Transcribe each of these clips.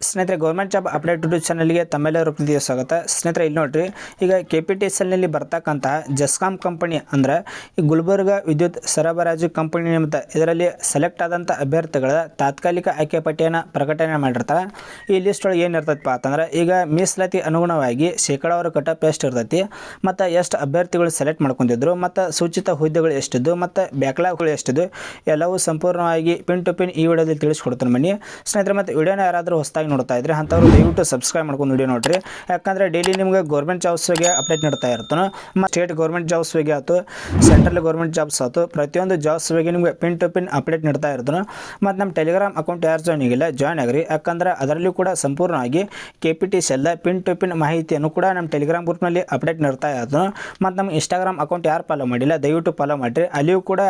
ಸ್ನೇಹಿತರೆ government job update YouTube ಚಾನಲ್ಗೆ ತಮ್ಮೆಲ್ಲರೂ ಪ್ರೀತಿಯ ಸ್ವಾಗತ. ಸ್ನೇಹಿತರೆ, ಇಲ್ಲಿ ನೋಡಿರಿ, ಈಗ ಕೆ ಪಿ ಟಿ ಎಸ್ ಎಲ್ನಲ್ಲಿ ಬರ್ತಕ್ಕಂತಹ ಜಸ್ಕಾಮ್ ಕಂಪನಿ ಅಂದ್ರೆ ಈ ಗುಲ್ಬರ್ಗ ವಿದ್ಯುತ್ ಸರಬರಾಜು ಕಂಪನಿ ನಿಮಿತ್ತ ಇದರಲ್ಲಿ ಸೆಲೆಕ್ಟ್ ಆದಂಥ ಅಭ್ಯರ್ಥಿಗಳ ತಾತ್ಕಾಲಿಕ ಆಯ್ಕೆ ಪಟ್ಟಿಯನ್ನು ಪ್ರಕಟಣೆ ಮಾಡಿರ್ತಾರೆ. ಈ ಲಿಸ್ಟ್ ಒಳಗೆ ಏನು ಇರ್ತೈತಪ್ಪ ಅಂತಂದ್ರೆ, ಈಗ ಮೀಸಲಾತಿ ಅನುಗುಣವಾಗಿ ಶೇಕಡಾವಾರು ಕಟಪ್ ಎಷ್ಟು ಇರ್ತೈತಿ, ಮತ್ತು ಎಷ್ಟು ಅಭ್ಯರ್ಥಿಗಳು ಸೆಲೆಕ್ಟ್ ಮಾಡ್ಕೊಂಡಿದ್ರು, ಮತ್ತು ಸೂಚಿತ ಹುದ್ದೆಗಳು ಎಷ್ಟಿದ್ದು ಮತ್ತು ಬ್ಯಾಕ್ಲಾಗ್ಗಳು ಎಷ್ಟಿದ್ದು ಎಲ್ಲವೂ ಸಂಪೂರ್ಣವಾಗಿ ಪಿನ್ ಟು ಪಿನ್ ಈ ವಿಡಿಯೋದಲ್ಲಿ ತಿಳಿಸ್ಕೊಡ್ತೀನಿ ಬನ್ನಿ. ಸ್ನೇಹಿತರೆ, ಮತ್ತು ವಿಡಿಯೋನ ಯಾರಾದರೂ ಹೊಸದಾಗಿ ನೋಡ್ತಾ ಇದ್ರೆ ಅಂಥವ್ರು ದಯವಿಟ್ಟು ಸಬ್ಸ್ಕ್ರೈಬ್ ಮಾಡ್ಕೊಂಡು ವಿಡಿಯೋ ನೋಡ್ರಿ. ಯಾಕಂದರೆ ಡೈಲಿ ನಿಮಗೆ ಗೌರ್ಮೆಂಟ್ ಜಾಬ್ಸ್ ಬಗ್ಗೆ ಅಪ್ಡೇಟ್ ನೀಡ್ತಾ ಇರ್ತಾನೆ ಮತ್ತು ಸ್ಟೇಟ್ ಗೌರ್ಮೆಂಟ್ ಜಾಬ್ಸ್ ಬಗ್ಗೆ ಆಯ್ತು ಸೆಂಟ್ರಲ್ ಗೌರ್ಮೆಂಟ್ ಜಾಬ್ಸ್ ಆಯ್ತು ಪ್ರತಿಯೊಂದು ಜಾಬ್ಸ್ ಬಗ್ಗೆ ನಿಮಗೆ ಪಿನ್ ಟು ಪಿನ್ ಅಪ್ಡೇಟ್ ನೀಡ್ತಾ ಇರ್ತಾನೆ ಮತ್ತು ನಮ್ಮ ಟೆಲಿಗ್ರಾಮ್ ಅಕೌಂಟ್ ಯಾರು ಜಾಯ್ನ್ ಆಗಿಲ್ಲ ಜಾಯ್ನ್ ಆಗಿರಿ. ಯಾಕಂದ್ರೆ ಅದರಲ್ಲೂ ಕೂಡ ಸಂಪೂರ್ಣವಾಗಿ ಕೆ ಪಿ ಟಿ ಎಲ್ಲ ಪಿನ್ ಟು ಪಿನ್ ಮಾಹಿತಿಯನ್ನು ಕೂಡ ನಮ್ಮ ಟೆಲಿಗ್ರಾಮ್ ಗ್ರೂಪ್ನಲ್ಲಿ ಅಪ್ಡೇಟ್ ನೀಡ್ತಾ ಇರ್ತಾನೆ ಮತ್ತು ನಮ್ಮ ಇನ್ಸ್ಟಾಗ್ರಾಮ್ ಅಕೌಂಟ್ ಯಾರು ಫಾಲೋ ಮಾಡಿಲ್ಲ, ದಯವಿಟ್ಟು ಫಾಲೋ ಮಾಡಿರಿ. ಅಲ್ಲಿಯೂ ಕೂಡ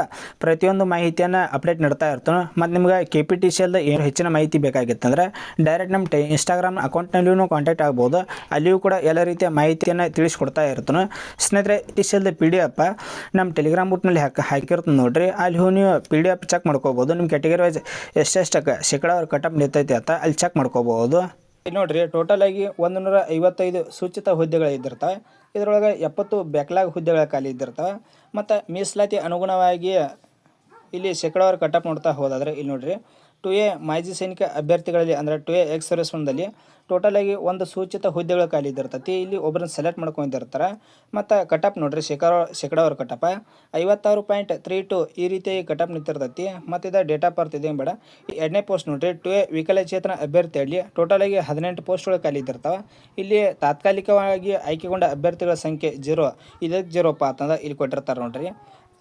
ಪ್ರತಿಯೊಂದು ಮಾಹಿತಿಯನ್ನು ಅಪ್ಡೇಟ್ ನೀಡ್ತಾ ಇರ್ತಾನೆ ಮತ್ತು ನಿಮ್ಗೆ ಕೆ ಪಿ ಟಿ ಸಿ ಎಲ್ಲ ಏನು ಹೆಚ್ಚಿನ ಮಾಹಿತಿ ಬೇಕಾಗಿತ್ತಂದ್ರೆ ಡೈರೆಕ್ಟ್ ನಮ್ಮ ಟೈ ಇನ್ಸ್ಟಾಗ್ರಾಮ್ ಅಕೌಂಟ್ನಲ್ಲಿಯೂ ಕಾಂಟ್ಯಾಕ್ಟ್ ಆಗ್ಬೋದು. ಅಲ್ಲಿಯೂ ಕೂಡ ಎಲ್ಲ ರೀತಿಯ ಮಾಹಿತಿಯನ್ನು ತಿಳಿಸ್ಕೊಡ್ತಾ ಇರ್ತಾನೆ. ಸ್ನೇಹಿತರೆ ಎಲ್ದ ಪಿ ಡಿ ಎಫ್ ನಮ್ಮ ಟೆಲಿಗ್ರಾಮ್ ಗ್ರೂಪ್ನಲ್ಲಿ ಹಾಕಿ ಹಾಕಿರ್ತದೆ ನೋಡಿರಿ. ಅಲ್ಲಿ ಹೋಗಿ ನೀವು ಪಿ ಡಿ ಎಫ್ ಚೆಕ್ ಮಾಡ್ಕೋಬೋದು. ನಿಮ್ಮ ಕ್ಯಾಟಗರಿ ವೈಸ್ ಎಷ್ಟೆಷ್ಟು ಶೇಕಡಾವ್ರ ಕಟಪ್ ನಿಂತೈತಿ ಅಂತ ಅಲ್ಲಿ ಚೆಕ್ ಮಾಡ್ಕೋಬೋದು. ನೋಡ್ರಿ ಟೋಟಲ್ ಆಗಿ ಒಂದು ನೂರ ಐವತ್ತೈದು ಸೂಚಿತ ಹುದ್ದೆಗಳು ಇದ್ದಿರ್ತವೆ. ಇದರೊಳಗೆ ಎಪ್ಪತ್ತು ಬ್ಯಾಕ್ಲಾಗ್ ಹುದ್ದೆಗಳ ಖಾಲಿ ಇದ್ದಿರ್ತವೆ. ಮತ್ತು ಮೀಸಲಾತಿ ಅನುಗುಣವಾಗಿ ಇಲ್ಲಿ ಶೇಕಡಾವಾರು ಕಟಪ್ ನೋಡ್ತಾ ಹೋದಾದ್ರೆ ಇಲ್ಲಿ ನೋಡ್ರಿ ಟು ಎ ಮಾಜಿ ಸೈನಿಕ ಅಭ್ಯರ್ಥಿಗಳಲ್ಲಿ, ಅಂದರೆ ಟು ಎ ಎಕ್ಸ್ ಸರ್ವಿಸ್ ಒನ್ದಲ್ಲಿ ಟೋಟಲ್ ಆಗಿ ಒಂದು ಸೂಚಿತ ಹುದ್ದೆಗಳು ಖಾಲಿ ಇದ್ದಿರ್ತೈತಿ. ಇಲ್ಲಿ ಒಬ್ಬರನ್ನ ಸೆಲೆಕ್ಟ್ ಮಾಡ್ಕೊಂಡಿರ್ತಾರೆ. ಮತ್ತು ಕಟಪ್ ನೋಡ್ರಿ ಶೇಕಡ ಶೇಕಡಾವ್ರ ಕಟಪ ಐವತ್ತಾರು ಪಾಯಿಂಟ್ ತ್ರೀ ಟು ಈ ರೀತಿಯಾಗಿ ಕಟಪ್ ನಿಂತಿರ್ತೈತಿ. ಮತ್ತು ಇದು ಡೇಟ್ ಆಫ್ ಬರ್ತ್ ಇದೆ ಬೇಡ. ಈ ಎರಡನೇ ಪೋಸ್ಟ್ ನೋಡ್ರಿ ಟು ಎ ವಿಕಲಚೇತನ ಅಭ್ಯರ್ಥಿಯಲ್ಲಿ ಟೋಟಲ್ ಆಗಿ ಹದಿನೆಂಟು ಪೋಸ್ಟ್ಗಳು ಖಾಲಿ ಇದ್ದಿರ್ತಾವೆ. ಇಲ್ಲಿ ತಾತ್ಕಾಲಿಕವಾಗಿ ಆಯ್ಕೆಗೊಂಡ ಅಭ್ಯರ್ಥಿಗಳ ಸಂಖ್ಯೆ ಜೀರೋ ಇದಕ್ಕೆ ಜೀರೋಪ್ಪ ಅಂತಂದ್ರೆ ಇಲ್ಲಿ ಕೊಟ್ಟಿರ್ತಾರೆ ನೋಡ್ರಿ.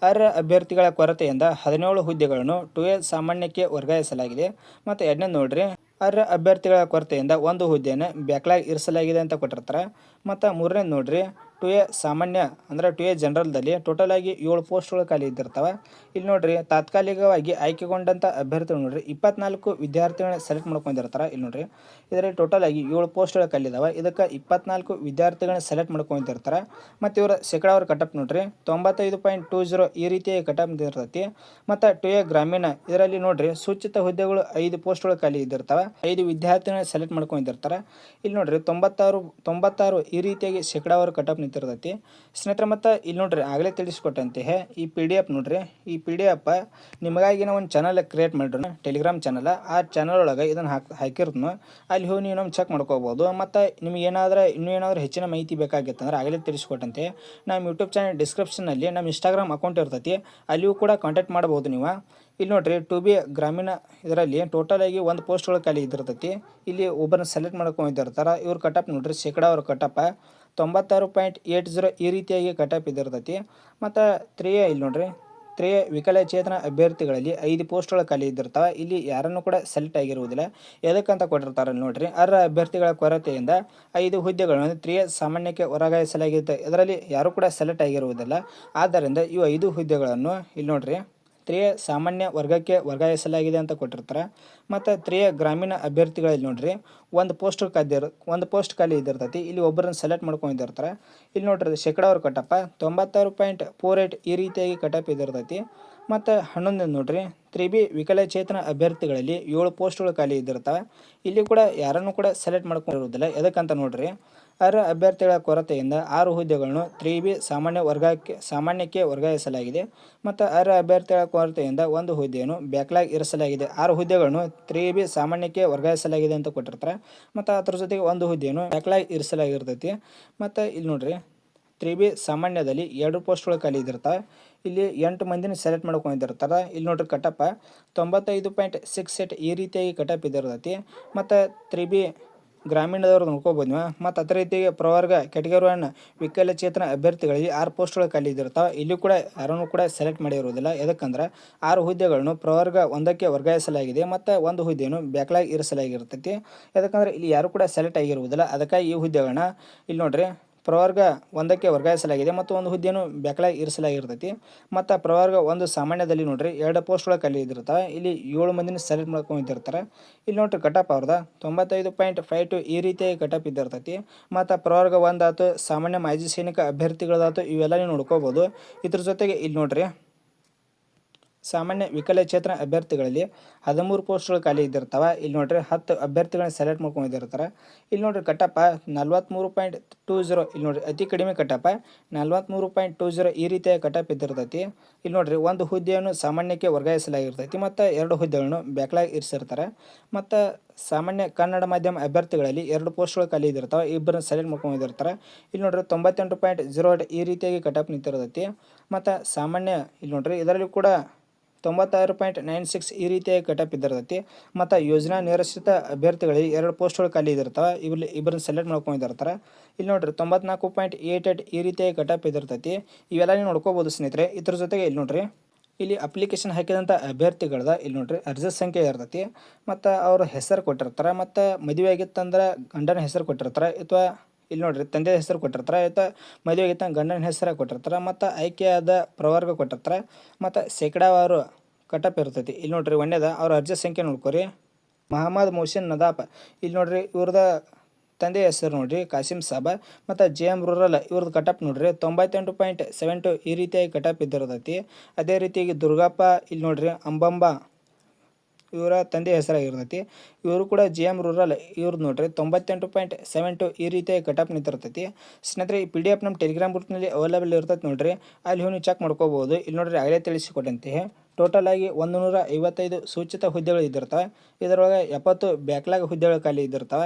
ಅರ್ಹ ಅಭ್ಯರ್ಥಿಗಳ ಕೊರತೆಯಿಂದ ಹದಿನೇಳು ಹುದ್ದೆಗಳನ್ನು ಟು ಎ ಸಾಮಾನ್ಯಕ್ಕೆ ವರ್ಗಾಯಿಸಲಾಗಿದೆ. ಮತ್ತು ಎರಡನೇ ನೋಡ್ರಿ. ಅರ್ಹ ಅಭ್ಯರ್ಥಿಗಳ ಕೊರತೆಯಿಂದ ಒಂದು ಹುದ್ದೆಯನ್ನು ಬ್ಯಾಕ್ಲಾಗ್ ಇರಿಸಲಾಗಿದೆ ಅಂತ ಕೊಟ್ಟಿರ್ತಾರೆ. ಮತ್ತು ಮೂರನೇ ನೋಡ್ರಿ. ಟು ಎ ಸಾಮಾನ್ಯ ಅಂದರೆ ಟು ಎ ಜನರಲ್ದಲ್ಲಿ ಟೋಟಲ್ ಆಗಿ ಏಳು ಪೋಸ್ಟ್ಗಳು ಖಾಲಿ ಇದ್ದಿರ್ತವೆ. ಇಲ್ಲಿ ನೋಡ್ರಿ ತಾತ್ಕಾಲಿಕವಾಗಿ ಆಯ್ಕೆಗೊಂಡಂಥ ಅಭ್ಯರ್ಥಿಗಳು ನೋಡ್ರಿ ಇಪ್ಪತ್ನಾಲ್ಕು ವಿದ್ಯಾರ್ಥಿಗಳನ್ನ ಸೆಲೆಕ್ಟ್ ಮಾಡ್ಕೊಂಡಿರ್ತಾರೆ ಇಲ್ಲಿ ನೋಡ್ರಿ. ಇದರಲ್ಲಿ ಟೋಟಲ್ ಆಗಿ ಏಳು ಪೋಸ್ಟ್ಗಳು ಖಾಲಿ ಇದಕ್ಕೆ ಇಪ್ಪತ್ನಾಲ್ಕು ವಿದ್ಯಾರ್ಥಿಗಳನ್ನ ಸೆಲೆಕ್ಟ್ ಮಾಡ್ಕೊಂಡಿರ್ತಾರೆ. ಮತ್ತು ಇವರ ಶೇಕಡಾವರ ಕಟಪ್ ನೋಡ್ರಿ ತೊಂಬತ್ತೈದು ಪಾಯಿಂಟ್ ಟೂ ಜೀರೋ ಈ ರೀತಿಯ ಕಟಪ್ ಇರ್ತೈತಿ. ಮತ್ತು ಟು ಎ ಗ್ರಾಮೀಣ ಇದರಲ್ಲಿ ನೋಡ್ರಿ ಸೂಚಿತ ಹುದ್ದೆಗಳು ಐದು ಪೋಸ್ಟ್ಗಳು ಖಾಲಿ ಇದ್ದಿರ್ತವೆ. ಐದು ವಿದ್ಯಾರ್ಥಿಗಳನ್ನ ಸೆಲೆಕ್ಟ್ ಮಾಡ್ಕೊಂಡಿರ್ತಾರೆ. ಇಲ್ಲಿ ನೋಡ್ರಿ ತೊಂಬತ್ತಾರು ತೊಂಬತ್ತಾರು ಈ ರೀತಿಯಾಗಿ ಶೇಕಡಾವಾರು ಕಟಪ್ ನಿಂತಿರ್ತೈತಿ. ಸ್ನೇಹಿತರೆ, ಮತ್ತು ಇಲ್ಲಿ ನೋಡ್ರಿ, ಆಗಲೇ ತಿಳಿಸ್ಕೊಟ್ಟಂತೆ ಈ ಪಿ ಡಿ ಎಫ್ ನೋಡ್ರಿ. ಈ ಪಿ ಡಿ ಎಫ್ ನಿಮಗಾಗಿ ನಾವು ಒಂದು ಚಾನಲ್ ಕ್ರಿಯೇಟ್ ಮಾಡಿರೋಣ ಟೆಲಿಗ್ರಾಮ್ ಚಾನಲ್ ಆ ಚಾನಲ್ ಒಳಗೆ ಇದನ್ನು ಹಾಕಿ ಹಾಕಿರ್ತೀನಿ ಅಲ್ಲಿ ಹೋಗಿ ನೀವು ನಮ್ಮ ಚೆಕ್ ಮಾಡ್ಕೋಬೋದು. ಮತ್ತು ನಿಮ್ಗೆ ಏನಾದರೂ, ಇನ್ನೂ ಏನಾದರೂ ಹೆಚ್ಚಿನ ಮಾಹಿತಿ ಬೇಕಾಗಿತ್ತಂದ್ರೆ ಆಗಲೇ ತಿಳಿಸ್ಕೊಟ್ಟಂತೆ. ನಮ್ಮ ಯೂಟ್ಯೂಬ್ ಚಾನಲ್ ಡಿಸ್ಕ್ರಿಪ್ಷನ್ನಲ್ಲಿ ನಮ್ಮ ಇನ್ಸ್ಟಾಗ್ರಾಮ್ ಅಕೌಂಟ್ ಇರ್ತೈತಿ. ಅಲ್ಲಿಯೂ ಕೂಡ ಕಾಂಟ್ಯಾಕ್ಟ್ ಮಾಡ್ಬೋದು ನೀವು. ಇಲ್ಲಿ ನೋಡ್ರಿ ಟು ಬಿ ಗ್ರಾಮೀಣ ಇದರಲ್ಲಿ ಟೋಟಲ್ ಆಗಿ ಒಂದು ಪೋಸ್ಟ್ಗಳು ಖಾಲಿ ಇದ್ದಿರ್ತೈತಿ ಇಲ್ಲಿ ಒಬ್ಬರನ್ನ ಸೆಲೆಕ್ಟ್ ಮಾಡ್ಕೊಂಡಿರ್ತಾರೆ ಇವ್ರ ಕಟಪ್ ನೋಡ್ರಿ, ಶೇಕಡಾವ್ರ ಕಟಪ ತೊಂಬತ್ತಾರು ಪಾಯಿಂಟ್ ಏಟ್ ಜೀರೋ ಈ ರೀತಿಯಾಗಿ ಕಟಪ್ ಇದ್ದಿರ್ತೈತಿ. ಮತ್ತು ತ್ರೀ ಇಲ್ಲಿ ನೋಡ್ರಿ. ತ್ರೀ ವಿಕಲಚೇತನ ಅಭ್ಯರ್ಥಿಗಳಲ್ಲಿ ಐದು ಪೋಸ್ಟ್ಗಳು ಖಾಲಿ ಇದ್ದಿರ್ತಾವೆ. ಇಲ್ಲಿ ಯಾರನ್ನು ಕೂಡ ಸೆಲೆಕ್ಟ್ ಆಗಿರುವುದಿಲ್ಲ. ಎದಕ್ಕಂತ ಕೊಟ್ಟಿರ್ತಾರೆ ನೋಡ್ರಿ. ಅರ್ಹ ಅಭ್ಯರ್ಥಿಗಳ ಕೊರತೆಯಿಂದ ಐದು ಹುದ್ದೆಗಳನ್ನು ತ್ರೀ ಸಾಮಾನ್ಯಕ್ಕೆ ಹೊರಗಾಯಿಸಲಾಗಿರುತ್ತೆ ಇದರಲ್ಲಿ ಯಾರೂ ಕೂಡ ಸೆಲೆಕ್ಟ್ ಆಗಿರುವುದಿಲ್ಲ. ಆದ್ದರಿಂದ ಇವು ಐದು ಹುದ್ದೆಗಳನ್ನು ಇಲ್ಲಿ ನೋಡ್ರಿ. ತ್ರಿಯ ಸಾಮಾನ್ಯ ವರ್ಗಕ್ಕೆ ವರ್ಗಾಯಿಸಲಾಗಿದೆ ಅಂತ ಕೊಟ್ಟಿರ್ತಾರೆ. ಮತ್ತು ತ್ರಿಯ ಗ್ರಾಮೀಣ ಅಭ್ಯರ್ಥಿಗಳಲ್ಲಿ ನೋಡಿರಿ, ಒಂದು ಪೋಸ್ಟ್ ಕದ್ದಿರ್ ಒಂದು ಪೋಸ್ಟ್ ಖಾಲಿ ಇದ್ದಿರ್ತೈತಿ ಇಲ್ಲಿ ಒಬ್ಬರನ್ನ ಸೆಲೆಕ್ಟ್ ಮಾಡ್ಕೊಂಡಿರ್ತಾರೆ. ಇಲ್ಲಿ ನೋಡ್ರಿ ಶೇಕಡಾವ್ರ ಕಟಪ ತೊಂಬತ್ತಾರು ಪಾಯಿಂಟ್ ಫೋರ್ ಏಯ್ಟ್ ಈ ರೀತಿಯಾಗಿ ಕಟಪ್ ಇದ್ದಿರ್ತೈತಿ ಮತ್ತು ಹನ್ನೊಂದು ನೋಡ್ರಿ. ತ್ರಿ ಬಿ ವಿಕಲಚೇತನ ಅಭ್ಯರ್ಥಿಗಳಲ್ಲಿ ಏಳು ಪೋಸ್ಟ್ಗಳು ಖಾಲಿ ಇದ್ದಿರ್ತವೆ. ಇಲ್ಲಿ ಕೂಡ ಯಾರನ್ನು ಕೂಡ ಸೆಲೆಕ್ಟ್ ಮಾಡ್ಕೊಂಡಿರೋದಿಲ್ಲ ಎದಕ್ಕಂತ ನೋಡ್ರಿ. ಅರ್ಹ ಅಭ್ಯರ್ಥಿಗಳ ಕೊರತೆಯಿಂದ ಆರು ಹುದ್ದೆಗಳನ್ನು ತ್ರೀ ಬಿ ಸಾಮಾನ್ಯ ವರ್ಗಕ್ಕೆ, ಸಾಮಾನ್ಯಕ್ಕೆ ವರ್ಗಾಯಿಸಲಾಗಿದೆ. ಮತ್ತು ಅರ್ಹ ಅಭ್ಯರ್ಥಿಗಳ ಕೊರತೆಯಿಂದ ಒಂದು ಹುದ್ದೆಯನ್ನು ಬ್ಯಾಕ್ಲಾಗ್ ಇರಿಸಲಾಗಿದೆ. ಆರು ಹುದ್ದೆಗಳನ್ನು ತ್ರೀ ಬಿ ಸಾಮಾನ್ಯಕ್ಕೆ ವರ್ಗಾಯಿಸಲಾಗಿದೆ ಅಂತ ಕೊಟ್ಟಿರ್ತಾರೆ. ಮತ್ತು ಅದ್ರ ಜೊತೆಗೆ ಒಂದು ಹುದ್ದೆಯನ್ನು ಬ್ಯಾಕ್ಲಾಗ್ ಇರಿಸಲಾಗಿರ್ತೈತಿ. ಮತ್ತು ಇಲ್ಲಿ ನೋಡ್ರಿ. ತ್ರೀ ಬಿ ಸಾಮಾನ್ಯದಲ್ಲಿ ಎರಡು ಪೋಸ್ಟ್ಗಳು ಖಾಲಿ ಇದ್ದಿರ್ತವೆ. ಇಲ್ಲಿ ಎಂಟು ಮಂದಿನ ಸೆಲೆಕ್ಟ್ ಮಾಡ್ಕೊಂಡಿರ್ತಾರೆ. ಇಲ್ಲಿ ನೋಡ್ರಿ ಕಟಪ್ಪ ತೊಂಬತ್ತೈದು ಪಾಯಿಂಟ್ ಸಿಕ್ಸ್ ಸೆಟ್ ಈ ರೀತಿಯಾಗಿ ಕಟಪ್ ಇದ್ದಿರ್ತೈತಿ ಮತ್ತು ತ್ರೀ ಬಿ ಗ್ರಾಮೀಣದವ್ರು ನೋಡ್ಕೊಬೋದು ಮತ್ತು ಅದೇ ರೀತಿಯಾಗಿ ಪ್ರವರ್ಗ, ಕೆಟಗರಿ ಒನ್ ವಿಕಲಚೇತನ ಅಭ್ಯರ್ಥಿಗಳಿಗೆ ಆರು ಪೋಸ್ಟ್ಗಳು ಖಾಲಿ ಇದ್ದಿರ್ತಾವೆ ಇಲ್ಲಿ ಕೂಡ ಯಾರನ್ನು ಕೂಡ ಸೆಲೆಕ್ಟ್ ಮಾಡಿರುವುದಿಲ್ಲ ಯಾಕಂದ್ರೆ ಆರು ಹುದ್ದೆಗಳನ್ನು ಪ್ರವರ್ಗ ಒಂದಕ್ಕೆ ವರ್ಗಾಯಿಸಲಾಗಿದೆ. ಮತ್ತು ಒಂದು ಹುದ್ದೆಯನ್ನು ಬ್ಯಾಕ್ಲಾಗ್ ಇರಿಸಲಾಗಿರ್ತೈತಿ. ಯಾಕಂದ್ರೆ ಇಲ್ಲಿ ಯಾರು ಕೂಡ ಸೆಲೆಕ್ಟ್ ಆಗಿರುವುದಿಲ್ಲ. ಅದಕ್ಕಾಗಿ ಈ ಹುದ್ದೆಗಳನ್ನ ಇಲ್ಲಿ ನೋಡ್ರಿ ಪ್ರವರ್ಗ ಒಂದಕ್ಕೆ ವರ್ಗಾಯಿಸಲಾಗಿದೆ ಮತ್ತು ಒಂದು ಹುದ್ದೆಯನ್ನು ಬ್ಯಾಕ್ಲಾಗ್ ಇರಿಸಲಾಗಿರ್ತೈತಿ. ಮತ್ತು ಪ್ರವರ್ಗ ಒಂದು ಸಾಮಾನ್ಯದಲ್ಲಿ ನೋಡ್ರಿ, ಎರಡು ಪೋಸ್ಟ್ಗಳ ಖಾಲಿ ಇದ್ದಿರ್ತವೆ. ಇಲ್ಲಿ ಏಳು ಮಂದಿನ ಸೆಲೆಕ್ಟ್ ಮಾಡ್ಕೊಂಡಿರ್ತಾರೆ ಇಲ್ಲಿ ನೋಡ್ರಿ ಕಟಪ್ ಅವ್ರದ, ತೊಂಬತ್ತೈದು ಪಾಯಿಂಟ್ ಫೈವ್ ಟು ಈ ರೀತಿಯಾಗಿ ಕಟಪ್ ಇದ್ದಿರ್ತೈತಿ. ಮತ್ತು ಪ್ರವರ್ಗ ಒಂದಾತು, ಸಾಮಾನ್ಯ ಮಾಜಿ ಸೈನಿಕ ಅಭ್ಯರ್ಥಿಗಳದಾತು ಇವೆಲ್ಲ ನೀವು ನೋಡ್ಕೋಬೋದು. ಇದ್ರ ಜೊತೆಗೆ ಇಲ್ಲಿ ನೋಡ್ರಿ ಸಾಮಾನ್ಯ ವಿಕಲಚೇತನ ಅಭ್ಯರ್ಥಿಗಳಲ್ಲಿ ಹದಿಮೂರು ಪೋಸ್ಟ್ಗಳು ಖಾಲಿ ಇದ್ದಿರ್ತವೆ. ಇಲ್ಲಿ ನೋಡ್ರಿ ಹತ್ತು ಅಭ್ಯರ್ಥಿಗಳನ್ನ ಸೆಲೆಕ್ಟ್ ಮಾಡ್ಕೊಂಡಿರ್ತಾರೆ ಇಲ್ಲಿ ನೋಡ್ರಿ ಕಟ್ಟಪ್ಪ ನಲ್ವತ್ತ್ಮೂರು ಪಾಯಿಂಟ್ ಟೂ ಜೀರೋ ಇಲ್ಲಿ ನೋಡ್ರಿ ಅತಿ ಕಡಿಮೆ ಕಟ್ಟಪ್ಪ ನಲ್ವತ್ತ್ಮೂರು ಪಾಯಿಂಟ್ ಟೂ ಜೀರೋ ಈ ರೀತಿಯ ಕಟ್ಟಪ್ ಇದ್ದಿರ್ತೈತಿ. ಇಲ್ಲಿ ನೋಡ್ರಿ ಒಂದು ಹುದ್ದೆಯನ್ನು ಸಾಮಾನ್ಯಕ್ಕೆ ವರ್ಗಾಯಿಸಲಾಗಿರ್ತೈತಿ ಮತ್ತು ಎರಡು ಹುದ್ದೆಗಳನ್ನು ಬ್ಯಾಕ್ಲಾಗ್ ಇರಿಸಿರ್ತಾರೆ. ಮತ್ತು ಸಾಮಾನ್ಯ ಕನ್ನಡ ಮಾಧ್ಯಮ ಅಭ್ಯರ್ಥಿಗಳಲ್ಲಿ ಎರಡು ಪೋಸ್ಟ್ಗಳು ಖಾಲಿ ಇದ್ದಿರ್ತಾವೆ, ಇಬ್ಬರನ್ನ ಸೆಲೆಕ್ಟ್ ಮಾಡ್ಕೊಂಡಿರ್ತಾರೆ ಇಲ್ಲಿ ನೋಡ್ರಿ ತೊಂಬತ್ತೆಂಟು ಪಾಯಿಂಟ್ ಜೀರೋ ಏಟ್ ಈ ರೀತಿಯಾಗಿ ಕಟಪ್ ನಿಂತಿರ್ತೈತಿ. ಮತ್ತು ಸಾಮಾನ್ಯ ಇಲ್ಲಿ ನೋಡ್ರಿ ಇದರಲ್ಲಿ ಕೂಡ ತೊಂಬತ್ತಾರು ಪಾಯಿಂಟ್ ನೈನ್ ಸಿಕ್ಸ್ ಈ ರೀತಿಯಾಗಿ ಕಟಪ್ ಇದ್ದಿರ್ತೈತಿ. ಮತ್ತು ಯೋಜನಾ ನಿರಸಿತ ಅಭ್ಯರ್ಥಿಗಳಿಗೆ ಎರಡು ಪೋಸ್ಟ್ಗಳು ಖಾಲಿ ಇದಿರ್ತಾವೆ ಇವ್ರಲ್ಲಿ ಇಬ್ಬರನ್ನ ಸೆಲೆಕ್ಟ್ ಮಾಡ್ಕೊಂಡಿರ್ತಾರೆ. ಇಲ್ಲಿ ನೋಡ್ರಿ ತೊಂಬತ್ನಾಲ್ಕು ಪಾಯಿಂಟ್ ಏಯ್ಟ್ ಏಟ್ ಈ ರೀತಿಯಾಗಿ ಕಟಪ್ ಇದಿರ್ತೈತಿ ಇವೆಲ್ಲ ನೀವು ನೋಡ್ಕೋಬೋದು ಸ್ನೇಹಿತರೆ. ಇದ್ರ ಜೊತೆಗೆ ಇಲ್ಲಿ ನೋಡ್ರಿ. ಇಲ್ಲಿ ಅಪ್ಲಿಕೇಶನ್ ಹಾಕಿದಂಥ ಅಭ್ಯರ್ಥಿಗಳದ ಇಲ್ಲಿ ನೋಡ್ರಿ ಅರ್ಜಿ ಸಂಖ್ಯೆ ಇರ್ತೈತಿ. ಮತ್ತು ಅವ್ರ ಹೆಸರು ಕೊಟ್ಟಿರ್ತಾರೆ. ಮತ್ತು ಮದುವೆ ಆಗಿತ್ತಂದ್ರೆ ಗಂಡನ ಹೆಸರು ಕೊಟ್ಟಿರ್ತಾರೆ. ಅಥವಾ ಇಲ್ಲಿ ನೋಡ್ರಿ ತಂದೆ ಹೆಸರು ಕೊಟ್ಟಿರ್ತಾರೆ, ಆಯ್ತು? ಆಗಿತ್ತ ಗಂಡನ ಹೆಸರು ಕೊಟ್ಟಿರ್ತಾರೆ, ಮತ್ತು ಆಯ್ಕೆಯಾದ ಪ್ರವರ್ಗ ಕೊಟ್ಟಿರ್ತಾರೆ, ಮತ್ತು ಶೇಕಡಾವಾರು ಕಟಪ್ ಇರ್ತೈತಿ. ಇಲ್ಲಿ ನೋಡ್ರಿ, ಒಂದೇದ, ಅವ್ರ ಅರ್ಜಿ ಸಂಖ್ಯೆ ನೋಡ್ಕೊರಿ. ಮಹಮ್ಮದ್ ಮೊಹಸಿನ್ ನದಾಪ್. ಇಲ್ಲಿ ನೋಡ್ರಿ, ಇವ್ರದ ತಂದೆ ಹೆಸರು ನೋಡ್ರಿ ಕಾಸಿಮ್ ಸಾಬ, ಮತ್ತು ಜೆ ಎಂ ರೂರಲ್ ಇವ್ರದ್ದು ಕಟಪ್ ನೋಡ್ರಿ, ತೊಂಬತ್ತೆಂಟು ಪಾಯಿಂಟ್ ಸೆವೆನ್ ಈ ರೀತಿಯಾಗಿ ಕಟಪ್ ಇದ್ದಿರ್ತೈತಿ. ಅದೇ ರೀತಿಯಾಗಿ ದುರ್ಗಪ್ಪ, ಇಲ್ಲಿ ನೋಡ್ರಿ, ಅಂಬಂಬ ಇವರ ತಂದೆ ಹೆಸರಾಗಿರ್ತೈತಿ. ಇವರು ಕೂಡ ಜಿ ಎಂ ರೂರಲ್ ಇವ್ರದ್ದು ನೋಡ್ರಿ ತೊಂಬತ್ತೆಂಟು ಪಾಯಿಂಟ್ ಸೆವೆನ್ ಟು ಈ ರೀತಿ ಕಟಪ್ ನಿಂತಿರ್ತೈತಿ. ಸ್ನೇಹಿತರೆ, ಈ ಪಿ ಡಿ ಎಫ್ ನಮ್ಮ ಟೆಲಿಗ್ರಾಮ್ ಗ್ರೂಪ್ನಲ್ಲಿ ಅವೈಲೇಬಲ್ ಇರ್ತೈತೆ ನೋಡ್ರಿ. ಅಲ್ಲಿ ಹೋಗಿ ಚೆಕ್ ಮಾಡ್ಕೋಬೋದು. ಇಲ್ಲಿ ನೋಡ್ರಿ ಆಗಲೇ ತಿಳಿಸಿಕೊಟ್ಟಂತೆ. ಟೋಟಲ್ ಆಗಿ ಒಂದು ನೂರ ಐವತ್ತೈದು ಸೂಚಿತ ಹುದ್ದೆಗಳು ಇದ್ದಿರ್ತವೆ. ಇದರೊಳಗೆ ಎಪ್ಪತ್ತು ಬ್ಯಾಕ್ಲಾಗ್ ಹುದ್ದೆಗಳು ಖಾಲಿ ಇದ್ದಿರ್ತವೆ.